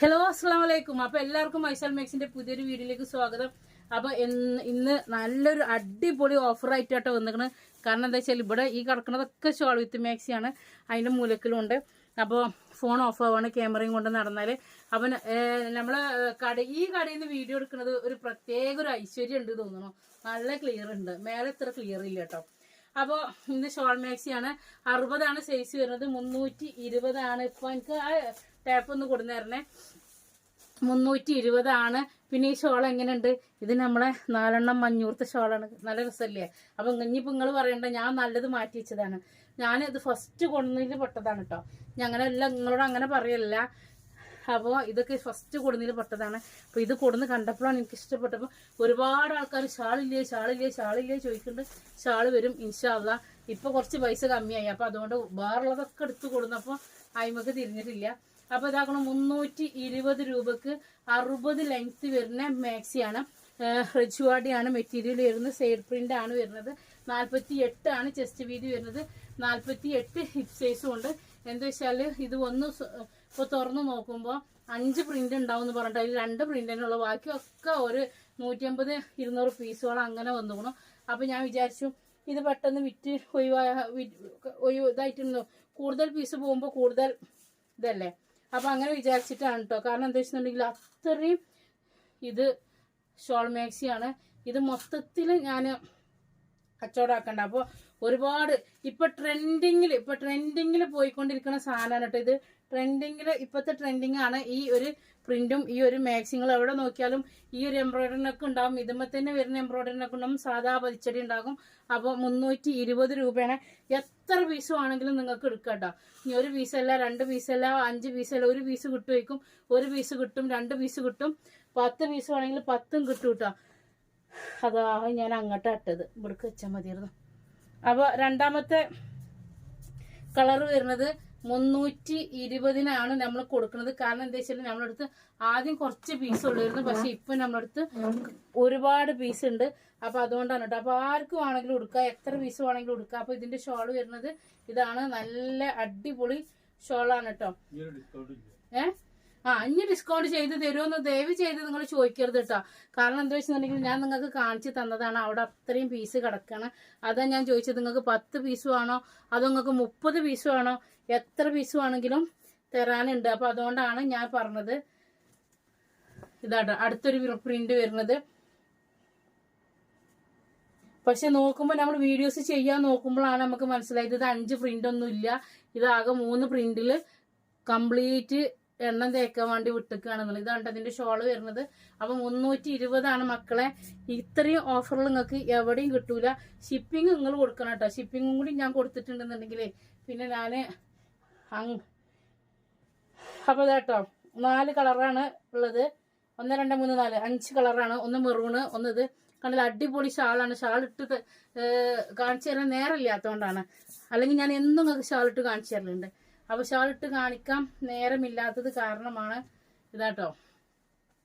Hello അസ്സാം വലൈക്കും അപ്പൊ എല്ലാവർക്കും മൈസൽ മേക്സിന്റെ പുതിയൊരു വീഡിയോയിലേക്ക് സ്വാഗതം. അപ്പൊ ഇന്ന് നല്ലൊരു അടിപൊളി ഓഫർ ആയിട്ടാട്ടോ വന്നിരിക്കുന്നത് കാരണം എന്താ വെച്ചാൽ ഇവിടെ ഈ കിടക്കുന്നതൊക്കെ ഷോൾ വിത്ത് മാക്സിയാണ് അതിന്റെ മൂലക്കിലുണ്ട്. അപ്പോൾ ഫോൺ ഓഫ് ആവാണ് ക്യാമറയും കൊണ്ട് നടന്നാൽ അപ്പം നമ്മൾ കട ഈ കടയിൽ നിന്ന് വീഡിയോ എടുക്കുന്നത് ഒരു പ്രത്യേക ഒരു ഐശ്വര്യം ഉണ്ട് തോന്നുന്നു. നല്ല ക്ലിയർ ഉണ്ട്. മേലെ ഇത്ര ക്ലിയർ ഇല്ല കേട്ടോ. അപ്പോൾ ഇന്ന് ഷോൾ മാക്സിയാണ്. അറുപതാണ് സൈസ് വരുന്നത്. മുന്നൂറ്റി ഇരുപതാണ് ഇപ്പോൾ എനിക്ക് ആ ടാപ്പ് ഒന്ന് കൊടുന്നേരണേ. മുന്നൂറ്റി ഇരുപതാണ് പിന്നെ ഈ ഷോൾ എങ്ങനെയുണ്ട്? ഇത് നമ്മളെ നാലെണ്ണം മഞ്ഞൂർത്തെ ഷോളാണ്. നല്ല രസമല്ലേ? അപ്പോൾ ഇനിയിപ്പോൾ നിങ്ങൾ പറയണ്ട ഞാൻ നല്ലത് മാറ്റി വെച്ചതാണ്. ഞാൻ ഇത് ഫസ്റ്റ് കൊണ്ടുവന്നതിൽ പെട്ടതാണ് കേട്ടോ എല്ലാം നിങ്ങളോട് അങ്ങനെ പറയല്ല അപ്പോൾ ഇതൊക്കെ ഫസ്റ്റ് കൊടുന്നതിൽ പെട്ടതാണ്. അപ്പോൾ ഇത് കൊടുന്ന് കണ്ടപ്പോഴാണ് എനിക്ക് ഇഷ്ടപ്പെട്ടപ്പോൾ ഒരുപാട് ആൾക്കാർ ഷാളില്ലേ ഷാളില്ലേ ഷാളില്ലേ ചോദിക്കുന്നുണ്ട്. ഷാൾ വരും ഇൻഷാല്ല ഇപ്പോൾ കുറച്ച് പൈസ കമ്മിയായി. അപ്പോൾ അതുകൊണ്ട് വേറുള്ളതൊക്കെ എടുത്ത് കൊടുന്നപ്പോൾ അയിമക്ക് തിരിഞ്ഞിട്ടില്ല. അപ്പോൾ ഇതാക്കണം മുന്നൂറ്റി ഇരുപത് രൂപക്ക് അറുപത് ലെങ്ത് വരുന്ന മാക്സിയാണ് റെജുവാഡിയാണ് മെറ്റീരിയൽ വരുന്നത്. സൈഡ് പ്രിന്റ് ആണ് വരുന്നത്. നാൽപ്പത്തി എട്ടാണ് ചെസ്റ്റ് വീതി വരുന്നത്. നാൽപ്പത്തി എട്ട് ഹിപ് സൈസും ഉണ്ട്. എന്താ വെച്ചാൽ ഇത് ഒന്ന് ഇപ്പോൾ തുറന്ന് നോക്കുമ്പോൾ അഞ്ച് പ്രിന്റ് ഉണ്ടാവും എന്ന് പറഞ്ഞിട്ട് അതിൽ രണ്ട് പ്രിന്റിനുള്ള ബാക്കിയൊക്കെ ഒരു നൂറ്റമ്പത് ഇരുന്നൂറ് പീസുകൾ അങ്ങനെ വന്നുകൊണു അപ്പോൾ ഞാൻ വിചാരിച്ചു ഇത് പെട്ടെന്ന് വിറ്റ് ഒഴിവായ ഒഴിവ് ഇതായിട്ടുണ്ടോ കൂടുതൽ പീസ് പോകുമ്പോൾ കൂടുതൽ ഇതല്ലേ? അപ്പോൾ അങ്ങനെ വിചാരിച്ചിട്ടാണ് കേട്ടോ കാരണം എന്താ വെച്ചിട്ടുണ്ടെങ്കിൽ അത്രയും ഇത് ഷോൾ മാക്സിയാണ്. ഇത് മൊത്തത്തിൽ ഞാൻ കച്ചവടമാക്കണ്ട. അപ്പോൾ ഒരുപാട് ഇപ്പൊ ട്രെൻഡിങ്ങിൽ ഇപ്പൊ ട്രെൻഡിങ്ങിൽ പോയിക്കൊണ്ടിരിക്കുന്ന സാധനമാണ് കേട്ടോ ഇത്. ട്രെൻഡിങ്ങിൽ ഇപ്പോഴത്തെ ട്രെൻഡിങ് ആണ് ഈ ഒരു പ്രിന്റും ഈ ഒരു മാക്സിങ്ങൾ എവിടെ നോക്കിയാലും ഈ ഒരു എംബ്രോയിഡറിനൊക്കെ ഉണ്ടാവും. ഇതുമ്പോൾ തന്നെ വരുന്ന എംബ്രോയിഡറിനൊക്കെ ഉണ്ടാവും. സാധാ പതിച്ചടി ഉണ്ടാകും. അപ്പോൾ മുന്നൂറ്റി ഇരുപത് രൂപയാണ് എത്ര പീസും ആണെങ്കിലും നിങ്ങൾക്ക് എടുക്കാം കേട്ടോ. ഇനി ഒരു പീസല്ല രണ്ട് പീസല്ല അഞ്ച് പീസല്ല ഒരു പീസ് കിട്ടുമായിരിക്കും ഒരു പീസ് കിട്ടും രണ്ട് പീസ് കിട്ടും. പത്ത് പീസ് ആണെങ്കിൽ പത്തും കിട്ടും കേട്ടോ. അതാ ഞാൻ അങ്ങോട്ട് ഇട്ടത്. ഇവിടേക്ക് വെച്ചാൽ മതിയായിരുന്നു. അപ്പോൾ രണ്ടാമത്തെ കളർ വരുന്നത് മുന്നൂറ്റി ഇരുപതിനാണ് നമ്മൾ കൊടുക്കുന്നത്. കാരണം എന്താ വെച്ചാൽ നമ്മളടുത്ത് ആദ്യം കുറച്ച് പീസ് ഉള്ളായിരുന്നു. പക്ഷെ ഇപ്പൊ നമ്മളടുത്ത് ഒരുപാട് പീസ് ഉണ്ട്. അപ്പൊ അതുകൊണ്ടാണ് കേട്ടോ. അപ്പൊ ആർക്കും ആണെങ്കിലും എടുക്കാം എത്ര പീസ് വേണമെങ്കിലും എടുക്കാം അപ്പൊ ഇതിന്റെ ഷോൾ വരുന്നത് ഇതാണ്. നല്ല അടിപൊളി ഷോളാണ് കേട്ടോ. ഏഹ് ആ ഇനി ഡിസ്കൗണ്ട് ചെയ്ത് തരുമെന്ന് ദയവ് ചെയ്ത് നിങ്ങൾ ചോദിക്കരുത് കേട്ടോ കാരണം എന്താ വെച്ചിട്ടുണ്ടെങ്കിൽ ഞാൻ നിങ്ങൾക്ക് കാണിച്ചു തന്നതാണ്. അവിടെ അത്രയും പീസ് കിടക്കണം. അതാ ഞാൻ ചോദിച്ചത് നിങ്ങൾക്ക് പത്ത് പീസ് വേണോ? അതോ നിങ്ങൾക്ക് മുപ്പത് പീസ് വേണോ? എത്ര പീസ് വേണമെങ്കിലും തരാനുണ്ട്. അപ്പോൾ അതുകൊണ്ടാണ് ഞാൻ പറഞ്ഞത്. ഇതാണ് അടുത്തൊരു പ്രിന്റ് വരുന്നത്. പക്ഷെ നോക്കുമ്പോൾ നമ്മൾ വീഡിയോസ് ചെയ്യാൻ നോക്കുമ്പോഴാണ് നമുക്ക് മനസ്സിലായത്. ഇത് അഞ്ച് പ്രിന്റ് ഒന്നും ഇല്ല. ഇതാകെ മൂന്ന് പ്രിന്റിൽ കംപ്ലീറ്റ് എണ്ണം തേക്കാൻ വേണ്ടി വിട്ടിക്കുകയാണെന്നുള്ളത് ഇതാണ് അതിന്റെ ഷോൾ വരുന്നത്. അപ്പൊ മുന്നൂറ്റി ഇരുപതാണ് മക്കളെ. ഇത്രയും ഓഫറുകൾ നിങ്ങൾക്ക് എവിടെയും കിട്ടൂല. ഷിപ്പിംഗ് നിങ്ങൾ കൊടുക്കണം കേട്ടോ. ഷിപ്പിംഗും കൂടി ഞാൻ കൊടുത്തിട്ടുണ്ടെന്നുണ്ടെങ്കിലേ പിന്നെ ഞാൻ അങ് അപ്പൊ കേട്ടോ. നാല് കളറാണ് ഉള്ളത്. ഒന്ന് രണ്ട് മൂന്ന് നാല്. അഞ്ച് കളറാണ് ഒന്ന് മെറൂണ് ഒന്ന് ഇത്. കണ്ടില്ല അടിപൊളി ഷാളാണ്. ഷാൾ ഇട്ട് കാണിച്ചു തരാൻ നേരമില്ലാത്തതുകൊണ്ടാണ്. അല്ലെങ്കിൽ ഞാൻ എന്നും നിങ്ങൾക്ക് ഷാൾ ഇട്ട് കാണിച്ചു തരലുണ്ട്. അപ്പൊ ഷാൾ ഇട്ട് കാണിക്കാൻ നേരമില്ലാത്തത് കാരണമാണ് ഇതാട്ടോ.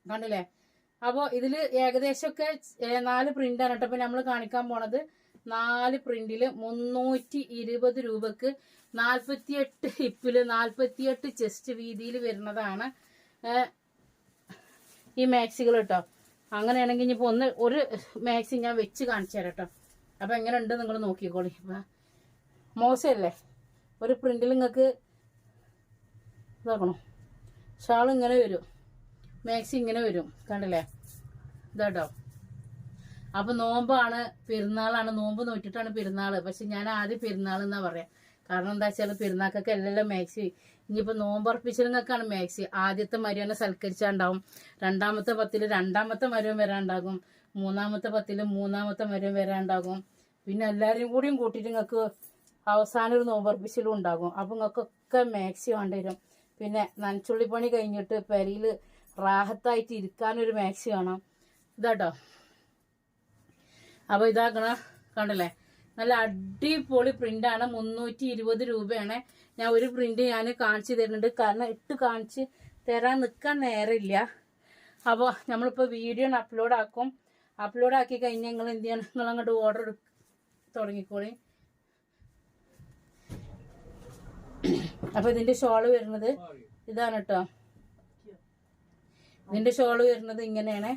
കണ്ടില്ലേ? അപ്പോൾ ഇതിൽ ഏകദേശമൊക്കെ നാല് പ്രിന്റാണ് കേട്ടോ. അപ്പൊ നമ്മൾ കാണിക്കാൻ പോണത് നാല് പ്രിന്റിൽ മുന്നൂറ്റി ഇരുപത് രൂപക്ക് നാൽപ്പത്തിയെട്ട് ഹിപ്പിൽ നാൽപ്പത്തിയെട്ട് ചെസ്റ്റ് വീതിയിൽ വരുന്നതാണ് ഈ മാക്സികൾ കേട്ടോ. അങ്ങനെയാണെങ്കിൽ ഇനിയിപ്പോൾ ഒന്ന് ഒരു മാക്സി ഞാൻ വെച്ച് കാണിച്ചു തരാം കേട്ടോ. അപ്പം എങ്ങനെയുണ്ട് നിങ്ങൾ നോക്കിക്കോളി. മോശമല്ലേ? ഒരു പ്രിന്റിൽ നിങ്ങൾക്ക് ഇതാക്കണോ. ഷാൾ ഇങ്ങനെ വരും. മാക്സി ഇങ്ങനെ വരും. കണ്ടില്ലേ? ഇതാട്ടോ. അപ്പൊ നോമ്പാണ് പെരുന്നാളാണ്. നോമ്പ് നോറ്റിട്ടാണ് പെരുന്നാൾ. പക്ഷെ ഞാൻ ആദ്യം പെരുന്നാൾ എന്നാ പറയാ? കാരണം എന്താ വെച്ചാൽ പെരുന്നാൾക്കൊക്കെ എല്ലാം മാക്സി. ഇനിയിപ്പോ നോമ്പർപ്പിച്ചിരുന്നൊക്കെയാണ് മാക്സി. ആദ്യത്തെ മരുവനെ സൽക്കരിച്ചാണ്ടാവും. രണ്ടാമത്തെ പത്തിൽ രണ്ടാമത്തെ മരുവൻ വരാണ്ടാകും. മൂന്നാമത്തെ പത്തിൽ മൂന്നാമത്തെ മരുവൻ വരാണ്ടാകും. പിന്നെ എല്ലാവരും കൂടിയും കൂട്ടിയിട്ട് നിങ്ങൾക്ക് അവസാന ഒരു നോമ്പർപ്പിച്ചിലും ഉണ്ടാകും. അപ്പൊ നിങ്ങൾക്കൊക്കെ മാക്സി വേണ്ടി വരും പിന്നെ നനച്ചുള്ളി പണി കഴിഞ്ഞിട്ട് പെരയിൽ റാഹത്തായിട്ട് ഇരിക്കാനൊരു മാക്സി വേണം ഇതാട്ടോ. അപ്പോൾ ഇതാക്കണ കണ്ടല്ലേ? നല്ല അടിപൊളി പ്രിന്റാണ് മുന്നൂറ്റി ഇരുപത് രൂപയാണ്. ഞാൻ ഒരു പ്രിന്റ് ഞാൻ കാണിച്ചു തരുന്നുണ്ട്. കാരണം ഇട്ട് കാണിച്ച് തരാൻ നിൽക്കാൻ നേരമില്ല. അപ്പോൾ നമ്മളിപ്പോൾ വീഡിയോ അപ്ലോഡ് ആക്കും. അപ്ലോഡ് ആക്കി കഴിഞ്ഞാൽ നിങ്ങൾ എന്ത് ചെയ്യണം? നിങ്ങൾ അങ്ങോട്ട് ഓർഡർ തുടങ്ങിക്കോളി. അപ്പൊ ഇതിന്റെ ഷോൾ വരുന്നത് ഇതാണ് കേട്ടോ ഇതിന്റെ ഷോൾ വരുന്നത് ഇങ്ങനെയാണ്.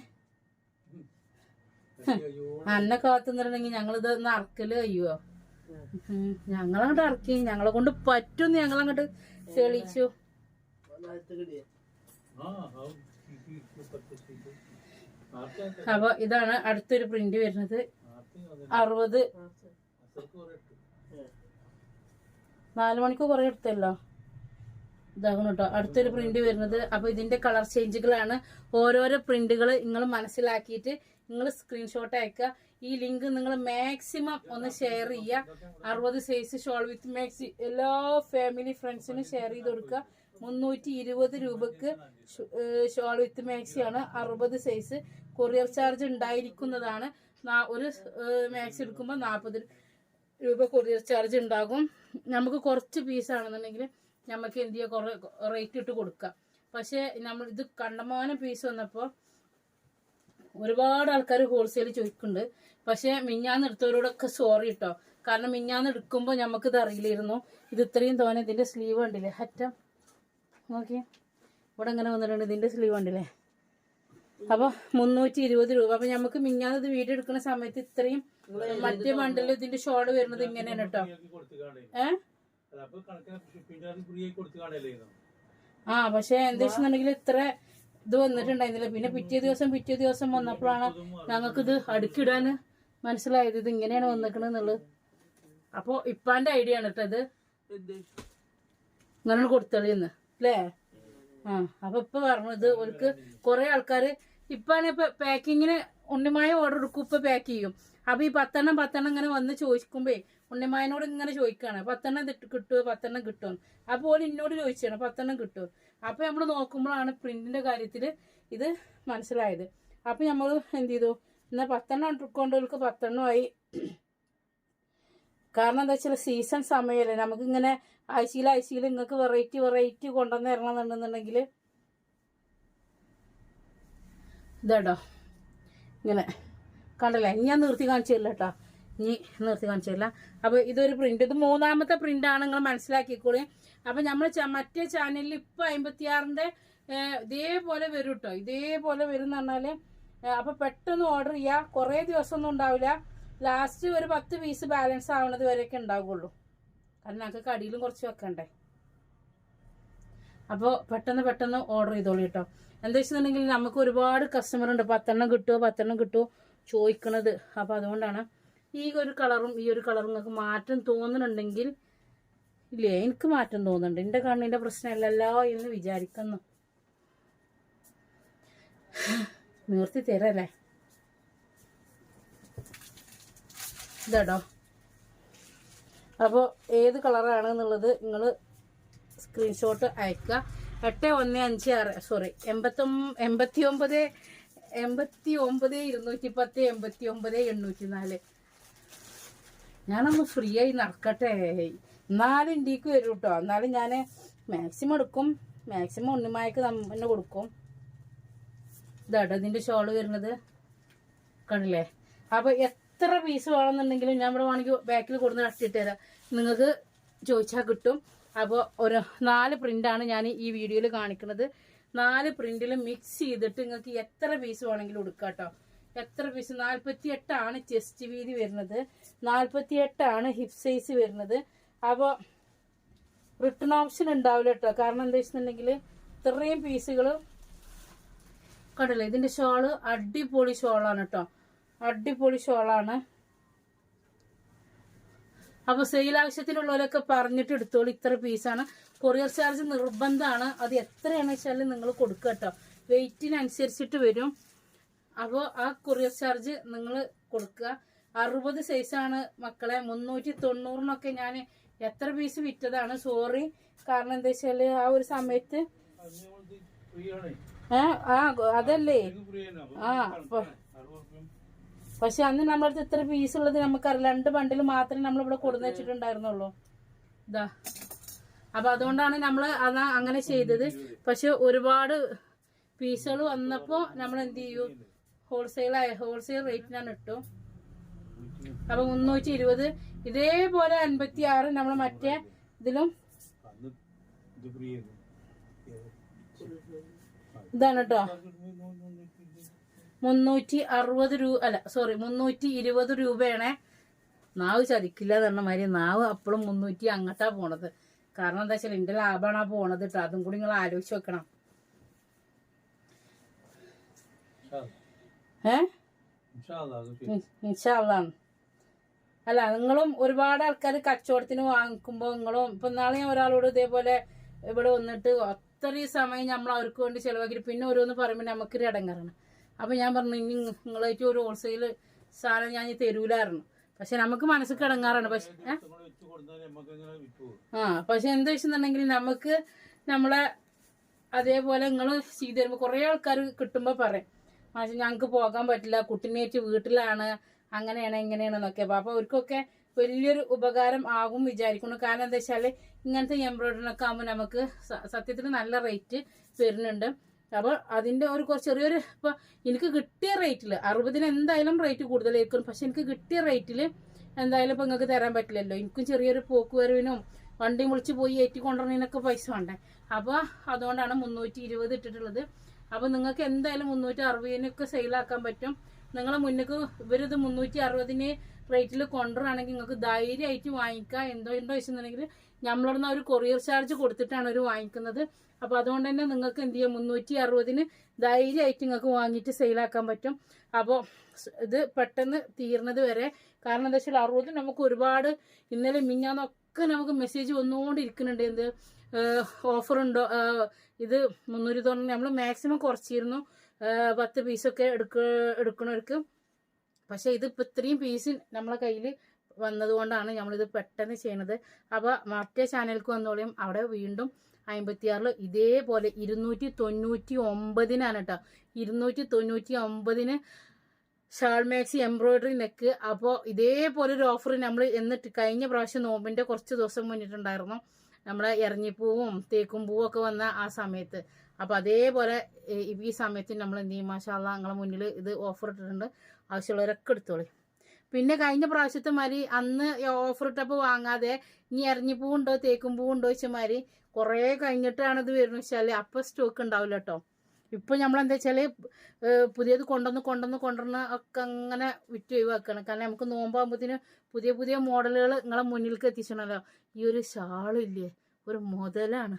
അന്നെ കാത്തുന്നിട്ടുണ്ടെങ്കിൽ ഞങ്ങളിത് ഒന്ന് അറക്കൽ കഴിയുവോ. ഞങ്ങളങ്ങോട്ട് ഇറക്കി ഞങ്ങളെ കൊണ്ട് പറ്റും ഞങ്ങളങ്ങോട്ട് തെളിച്ചു അപ്പൊ ഇതാണ് അടുത്തൊരു പ്രിന്റ് വരുന്നത്. അറുപത്. നാല് മണിക്ക് കുറെ എടുത്തല്ലോ. ഇതാകണം കേട്ടോ. അടുത്തൊരു പ്രിന്റ് വരുന്നത്. അപ്പൊ ഇതിന്റെ കളർ ചേഞ്ചുകളാണ് ഓരോരോ പ്രിന്റുകൾ നിങ്ങൾ മനസ്സിലാക്കിയിട്ട് നിങ്ങൾ സ്ക്രീൻഷോട്ട് അയക്കുക. ഈ ലിങ്ക് നിങ്ങൾ മാക്സിമം ഒന്ന് ഷെയർ ചെയ്യുക. അറുപത് സൈസ് ഷോൾ വിത്ത് മാക്സി എല്ലാ ഫാമിലി ഫ്രണ്ട്സിനും ഷെയർ ചെയ്ത് കൊടുക്കുക. മുന്നൂറ്റി ഇരുപത് രൂപക്ക് ഷോൾ വിത്ത് മാക്സിയാണ് അറുപത് സൈസ് കൊറിയർ ചാർജ് ഉണ്ടായിരിക്കുന്നതാണ്. ഒരു മാക്സി എടുക്കുമ്പോൾ നാൽപ്പത് രൂപ കൊറിയർ ചാർജ് ഉണ്ടാകും. നമുക്ക് കുറച്ച് പീസാണെന്നുണ്ടെങ്കിൽ നമുക്ക് എന്ത് ചെയ്യുക കുറേ റേറ്റ് ഇട്ട് കൊടുക്കാം. പക്ഷേ നമ്മൾ ഇത് കണ്ടമാനം പീസ് വന്നപ്പോൾ ഒരുപാട് ആൾക്കാർ ഹോൾസെയിൽ ചോദിക്കുന്നുണ്ട്. പക്ഷേ മിഞ്ഞാന്ന് എടുത്തവരോടൊക്കെ സോറി കേട്ടോ കാരണം മിഞ്ഞാന്ന് എടുക്കുമ്പോൾ നമുക്കിത് അറിയില്ലായിരുന്നു. ഇത് ഇത്രയും തോന്നെ ഇതിന്റെ സ്ലീവ് ഉണ്ടല്ലേ അറ്റം. നോക്കി ഇവിടെ ഇങ്ങനെ വന്നിട്ടുണ്ട് ഇതിന്റെ സ്ലീവ് ഉണ്ടല്ലേ അപ്പോൾ മുന്നൂറ്റി ഇരുപത് രൂപ. അപ്പോൾ നമുക്ക് മിഞ്ഞാന്ന് ഇത് വീഡിയോ എടുക്കുന്ന സമയത്ത് ഇത്രയും മറ്റേ ബണ്ടിൽ ഇതിന്റെ ഷോൾ വരുന്നത് ഇങ്ങനെയാണ് കേട്ടോ. ഏഹ് ആ പക്ഷെ എന്താ വെച്ചിട്ടുണ്ടെങ്കിൽ ഇത്ര ഇത് വന്നിട്ടുണ്ടായിരുന്നില്ല. പിന്നെ പിറ്റേ ദിവസം പിറ്റേ ദിവസം വന്നപ്പോഴാണ് ഞങ്ങൾക്ക് ഇത് അടുക്കിടാൻ മനസ്സിലായത്. ഇത് ഇങ്ങനെയാണ് വന്നിക്കണെന്നുള്ളത് അപ്പൊ ഇപ്പാന്റെ ഐഡിയ ആണ് കേട്ടോ ഇത്. ഇങ്ങനെ കൊടുത്തളിയെന്ന് അല്ലേ? ആ അപ്പൊ ഇപ്പൊ പറഞ്ഞു ഇത് കൊറേ കുറെ ആൾക്കാര് ഇപ്പാണ് ഇപ്പൊ പാക്കിങ്ങിന് ഉണ്ണിമായ ഓർഡർ എടുക്കും ഇപ്പൊ പാക്ക് ചെയ്യും. അപ്പൊ ഈ പത്തെണ്ണം പത്തെണ്ണം ഇങ്ങനെ വന്ന് ചോദിക്കുമ്പേ ഉണ്ണിമായനോട് ഇങ്ങനെ ചോദിക്കാണ്. പത്തെണ്ണം കിട്ടുമോ പത്തെണ്ണം കിട്ടും അപ്പോൾ ഓൾ എന്നോട് ചോദിച്ചാണ് പത്തെണ്ണം കിട്ടും അപ്പൊ നമ്മൾ നോക്കുമ്പോഴാണ് പ്രിന്റിന്റെ കാര്യത്തിൽ ഇത് മനസ്സിലായത്. അപ്പൊ നമ്മൾ എന്ത് ചെയ്തു? എന്നാ പത്തെണ്ണം കൊണ്ടവർക്ക് പത്തെണ്ണമായി. കാരണം എന്താ വെച്ചാൽ സീസൺ സമയമല്ലേ നമുക്കിങ്ങനെ ആഴ്ചയിൽ ആഴ്ചയിൽ നിങ്ങൾക്ക് വെറൈറ്റി വെറൈറ്റി കൊണ്ടുവന്ന് തരണമെന്നുണ്ടെന്നുണ്ടെങ്കിൽ ഇതാട്ടോ. ഇങ്ങനെ. കണ്ടല്ലേ? ഞാൻ നിർത്തി കാണിച്ചില്ല കേട്ടോ. ഇനി നിർത്തി കാണിച്ചില്ല അപ്പൊ അപ്പോൾ ഇതൊരു പ്രിന്റ് ഇത് മൂന്നാമത്തെ പ്രിന്റ് ആണ്. നിങ്ങൾ മനസ്സിലാക്കിക്കോളി. അപ്പോൾ നമ്മൾ മറ്റേ ചാനലിൽ ഇപ്പോൾ അമ്പത്തിയാറിന്റെ ഇതേപോലെ വരും കേട്ടോ. ഇതേപോലെ വരും എന്ന് പറഞ്ഞാൽ അപ്പോൾ പെട്ടെന്ന് ഓർഡർ ചെയ്യുക കുറേ ദിവസമൊന്നും ഉണ്ടാവില്ല. ലാസ്റ്റ് ഒരു പത്ത് പീസ് ബാലൻസ് ആവുന്നത് വരെയൊക്കെ ഉണ്ടാവുള്ളൂ. കാരണം ഞങ്ങൾക്ക് കടിയിലും കുറച്ച് വെക്കണ്ടേ. അപ്പോൾ പെട്ടെന്ന് പെട്ടെന്ന് ഓർഡർ ചെയ്തോളൂ കേട്ടോ. എന്താ വെച്ചിട്ടുണ്ടെങ്കിൽ നമുക്ക് ഒരുപാട് കസ്റ്റമർ ഉണ്ട്. പത്തെണ്ണം കിട്ടുമോ പത്തെണ്ണം കിട്ടുമോ ചോദിക്കണത്. അപ്പോൾ അതുകൊണ്ടാണ് ഈ ഒരു കളറും ഈ ഒരു കളറും നിങ്ങൾക്ക് മാറ്റം തോന്നുന്നുണ്ടെങ്കിൽ ഇല്ലേ? എനിക്ക് മാറ്റം തോന്നുന്നുണ്ട്. എന്റെ കണ്ണിന്റെ പ്രശ്നമല്ലല്ലോ എന്ന് വിചാരിക്കുന്നു. നിർത്തി തരല്ലേ? ഇതാട്ടോ. അപ്പോൾ ഏത് കളറാണെന്നുള്ളത് നിങ്ങൾ സ്ക്രീൻഷോട്ട് അയക്കുക. എട്ട് ഒന്ന് അഞ്ച് ആറ് സോറി എൺപത്തൊ എൺപത്തി ഒമ്പത് എൺപത്തി ഒമ്പത് ഇരുന്നൂറ്റി പത്ത് എൺപത്തി ഒമ്പത് എണ്ണൂറ്റി നാല് ഞാനൊന്ന് ഫ്രീ ആയി നടക്കട്ടെ. എന്നാലും ഇന്ത്യയ്ക്ക് വരും കേട്ടോ എന്നാലും ഞാൻ മാക്സിമം എടുക്കും. മാക്സിമം ഉണ്ണിമായക്ക് തന്നെ കൊടുക്കും. ഇതാട്ടോ ഇതിന്റെ ഷോൾ വരുന്നത്. കണ്ടില്ലേ? അപ്പോൾ എത്ര പീസ് വേണമെന്നുണ്ടെങ്കിലും ഞാൻ ഇവിടെ വേണമെങ്കിൽ ബാക്കിൽ കൊടുന്ന് കട്ടിട്ട് തരാം. നിങ്ങൾക്ക് ചോദിച്ചാൽ കിട്ടും. അപ്പോൾ ഒരു നാല് പ്രിന്റാണ് ഞാൻ ഈ വീഡിയോയിൽ കാണിക്കുന്നത്. നാല് പ്രിന്റിൽ മിക്സ് ചെയ്തിട്ട് നിങ്ങൾക്ക് എത്ര പീസ് വേണമെങ്കിലും എടുക്കാം കേട്ടോ എത്ര പീസ് നാൽപ്പത്തി എട്ടാണ് ചെസ്റ്റ് വീതി വരുന്നത്. നാൽപ്പത്തി എട്ടാണ് ഹിപ്പ് സൈസ് വരുന്നത്. അപ്പോൾ റിട്ടേൺ ഓപ്ഷൻ ഉണ്ടാവില്ല കേട്ടോ കാരണം എന്താ വെച്ചിട്ടുണ്ടെങ്കിൽ ഇത്രയും പീസുകൾ കണ്ടില്ലേ? ഇതിന്റെ ഷോൾ അടിപൊളി ഷോളാണ് കേട്ടോ അടിപൊളി ഷോളാണ് അപ്പൊ സെയിൽ ആവശ്യത്തിനുള്ളവരൊക്കെ പറഞ്ഞിട്ട് എടുത്തോളൂ. ഇത്ര പീസാണ് കൊറിയർ ചാർജ് നിർബന്ധമാണ്. അത് എത്രയാണ് വെച്ചാൽ നിങ്ങൾ കൊടുക്കുക കേട്ടോ. വെയിറ്റിനനുസരിച്ചിട്ട് വരും. അപ്പോൾ ആ കൊറിയർ ചാർജ് നിങ്ങൾ കൊടുക്കുക. അറുപത് സൈസാണ് മക്കളെ. മുന്നൂറ്റി തൊണ്ണൂറിനൊക്കെ ഞാൻ എത്ര പീസ് വിറ്റതാണ്? സോറി കാരണം എന്താ വെച്ചാൽ ആ ഒരു സമയത്ത് ഏ ആ അതല്ലേ. ആ പക്ഷെ അന്ന് നമ്മളടുത്ത് ഇത്ര പീസ് ഉള്ളത് നമുക്കറിയില്ല. രണ്ട് ബണ്ടിൽ മാത്രമേ നമ്മൾ ഇവിടെ കൊടുന്ന് വെച്ചിട്ടുണ്ടായിരുന്നുള്ളൂ. ഇതാ അപ്പൊ അതുകൊണ്ടാണ് നമ്മൾ അതാ അങ്ങനെ ചെയ്തത്. പക്ഷെ ഒരുപാട് പീസുകൾ വന്നപ്പോ നമ്മൾ എന്ത് ചെയ്യും ഹോൾസെയിൽ ആയ ഹോൾസെയിൽ റേറ്റിനാണ് ഇട്ടു. അപ്പൊ മുന്നൂറ്റി ഇരുപത് ഇതേപോലെ അൻപത്തി ആറ് നമ്മൾ മറ്റേ ഇതിലും ഇതാണ് കേട്ടോ മുന്നൂറ്റി അറുപത് രൂപ അല്ല സോറി മുന്നൂറ്റി ഇരുപത് രൂപയാണ്. നാവ് ചതിക്കില്ല എന്ന് പറഞ്ഞ മാതിരി നാവ് അപ്പോഴും മുന്നൂറ്റി അങ്ങട്ടാ പോണത്. കാരണം എന്താ വെച്ചാൽ എന്റെ ലാഭമാണ് ആ പോണത് കേട്ടോ അതും കൂടി നിങ്ങൾ ആലോചിച്ച് വെക്കണം ഏ? ഇൻഷാള്ളാണ് അല്ല നിങ്ങളും ഒരുപാട് ആൾക്കാർ കച്ചവടത്തിന് വാങ്ങിക്കുമ്പോൾ നിങ്ങളും ഇപ്പൊ നാളെ ഞാൻ ഒരാളോട് ഇതേപോലെ ഇവിടെ വന്നിട്ട് അത്രയും സമയം നമ്മൾ അവർക്ക് വേണ്ടി ചെലവാക്കിയിട്ട് പിന്നെ ഓരോന്ന് പറയുമ്പോൾ നമുക്കൊരു ഇടങ്ങാറാണ് അപ്പൊ ഞാൻ പറഞ്ഞു ഇനി നിങ്ങളായിട്ട് ഒരു ഹോൾസെയിൽ സാധനം ഞാൻ തരൂലായിരുന്നു. പക്ഷെ നമുക്ക് മനസ്സിൽ കിടങ്ങാറാണ്. പക്ഷെ? ആ പക്ഷെ എന്താ വെച്ചിട്ടുണ്ടെങ്കിൽ നമുക്ക് നമ്മളെ അതേപോലെ നിങ്ങൾ ചെയ്തു തരുമ്പോൾ കുറേ ആൾക്കാർ കിട്ടുമ്പോൾ പറയും മാഷെ ഞങ്ങൾക്ക് പോകാൻ പറ്റില്ല. കുട്ടിനേറ്റ് വീട്ടിലാണ്. അങ്ങനെയാണ് ഇങ്ങനെയാണെന്നൊക്കെ എന്നൊക്കെ. അപ്പൊ അവർക്കൊക്കെ വലിയൊരു ഉപകാരം ആകും വിചാരിക്കുന്നു. കാരണം എന്താ വെച്ചാൽ ഇങ്ങനത്തെ എംബ്രോയിഡറിനൊക്കെ ആകുമ്പോൾ നമുക്ക് സത്യത്തിൽ നല്ല റേറ്റ് വരുന്നുണ്ട്. അപ്പൊ അതിന്റെ ഒരു കുറച്ച് ചെറിയൊരു ഇപ്പൊ എനിക്ക് കിട്ടിയ റേറ്റിൽ അറുപതിന് എന്തായാലും റേറ്റ് കൂടുതലായിരിക്കും. പക്ഷെ എനിക്ക് കിട്ടിയ റേറ്റിൽ എന്തായാലും ഇപ്പൊ നിങ്ങൾക്ക് തരാൻ പറ്റില്ലല്ലോ. എനിക്കും ചെറിയൊരു പോക്ക് വരവിനും വണ്ടി വിളിച്ച് പോയി ഏറ്റി കൊണ്ടുവരണതിനൊക്കെ പൈസ വേണ്ടേ? അപ്പോൾ അതുകൊണ്ടാണ് മുന്നൂറ്റി ഇരുപത് ഇട്ടിട്ടുള്ളത്. അപ്പോൾ നിങ്ങൾക്ക് എന്തായാലും മുന്നൂറ്റി അറുപതിനൊക്കെ സെയിലാക്കാൻ പറ്റും. നിങ്ങളെ മുന്നേക്ക് ഇവരിത് മുന്നൂറ്റി അറുപതിന് റേറ്റിൽ കൊണ്ടുവരാണെങ്കിൽ നിങ്ങൾക്ക് ധൈര്യമായിട്ട് വാങ്ങിക്കാം. എന്തോ എന്തോ വെച്ചിട്ടുണ്ടെങ്കിൽ നമ്മളവിടുന്ന് ഒരു കൊറിയർ ചാർജ് കൊടുത്തിട്ടാണ് ഒരു വാങ്ങിക്കുന്നത്. അപ്പൊ അതുകൊണ്ട് തന്നെ നിങ്ങൾക്ക് എന്ത് ചെയ്യാം? മുന്നൂറ്റി അറുപതിന് ധൈര്യമായിട്ട് നിങ്ങൾക്ക് വാങ്ങിയിട്ട് സെയിലാക്കാൻ പറ്റും. അപ്പോൾ ഇത് പെട്ടെന്ന് തീർന്നത് വരെ കാരണം എന്താ വെച്ചാൽ അറുപത് നമുക്ക് ഒരുപാട് ഇന്നലെ മിഞ്ഞാന്നൊക്കെ നമുക്ക് മെസ്സേജ് വന്നുകൊണ്ടിരിക്കുന്നുണ്ട്. എന്ത്? ഓഫർ ഉണ്ടോ? ഇത് മുന്നൂറ്റി തൊണ്ണൂറ് നമ്മൾ മാക്സിമം കുറച്ചിരുന്നു. പത്ത് പീസൊക്കെ എടുക്ക എടുക്കണവർക്ക്. പക്ഷെ ഇത് ഇപ്പം ഇത്രയും പീസ് നമ്മളെ കയ്യിൽ വന്നതുകൊണ്ടാണ് നമ്മളിത് പെട്ടെന്ന് ചെയ്യണത്. അപ്പോൾ മറ്റേ ചാനലിലേക്ക് വന്നോളിയും അവിടെ വീണ്ടും അമ്പത്തിയാറിൽ ഇതേപോലെ ഇരുന്നൂറ്റി തൊണ്ണൂറ്റി ഒമ്പതിനാണ് കേട്ടോ ഇരുന്നൂറ്റി തൊണ്ണൂറ്റി ഒമ്പതിന് ഷാൾ മാക്സി എംബ്രോയിഡറി നെക്ക്. അപ്പോൾ ഇതേപോലെ ഒരു ഓഫർ നമ്മൾ എന്നിട്ട് കഴിഞ്ഞ പ്രാവശ്യം നോമ്പിന്റെ കുറച്ച് ദിവസം മുന്നിട്ടുണ്ടായിരുന്നു. നമ്മളെ ഇറങ്ങിപ്പൂവും തേക്കും പൂവും ഒക്കെ വന്ന ആ സമയത്ത്. അപ്പോൾ അതേപോലെ ഈ സമയത്ത് നമ്മൾ എന്ത് ചെയ്യും മാഷാല്ല നിങ്ങളെ മുന്നിൽ ഇത് ഓഫർ ഇട്ടിട്ടുണ്ട് ആവശ്യമുള്ളവരൊക്കെ എടുത്തോളി. പിന്നെ കഴിഞ്ഞ പ്രാവശ്യത്തെ മാതിരി അന്ന് ഓഫർ ഇട്ടപ്പോൾ വാങ്ങാതെ ഇനി ഇറങ്ങിപ്പൂവുണ്ടോ തേക്കും പൂവുണ്ടോ വെച്ച മാതിരി കുറേ കഴിഞ്ഞിട്ടാണ് ഇത് വരുന്നത് വെച്ചാൽ അപ്പം സ്റ്റോക്ക് ഉണ്ടാവില്ല കേട്ടോ ഇപ്പം നമ്മൾ എന്താ വെച്ചാൽ പുതിയത് കൊണ്ടുവന്ന് കൊണ്ടുവന്ന് കൊണ്ടുവന്ന് ഒക്കെ അങ്ങനെ വിറ്റ് ഒഴിവാക്കണം. കാരണം നമുക്ക് നോമ്പാകുമ്പോഴത്തേന് പുതിയ പുതിയ മോഡലുകൾ നിങ്ങളെ മുന്നിലേക്ക് എത്തിച്ചണല്ലോ. ഈ ഒരു ഷാളില്ലേ ഒരു മുതലാണ്.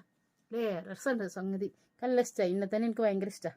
അല്ലേ രസമുണ്ട് സംഗതി. നല്ല ഇഷ്ടമായി ഇന്നെ തന്നെ എനിക്ക് ഭയങ്കര ഇഷ്ടമാണ്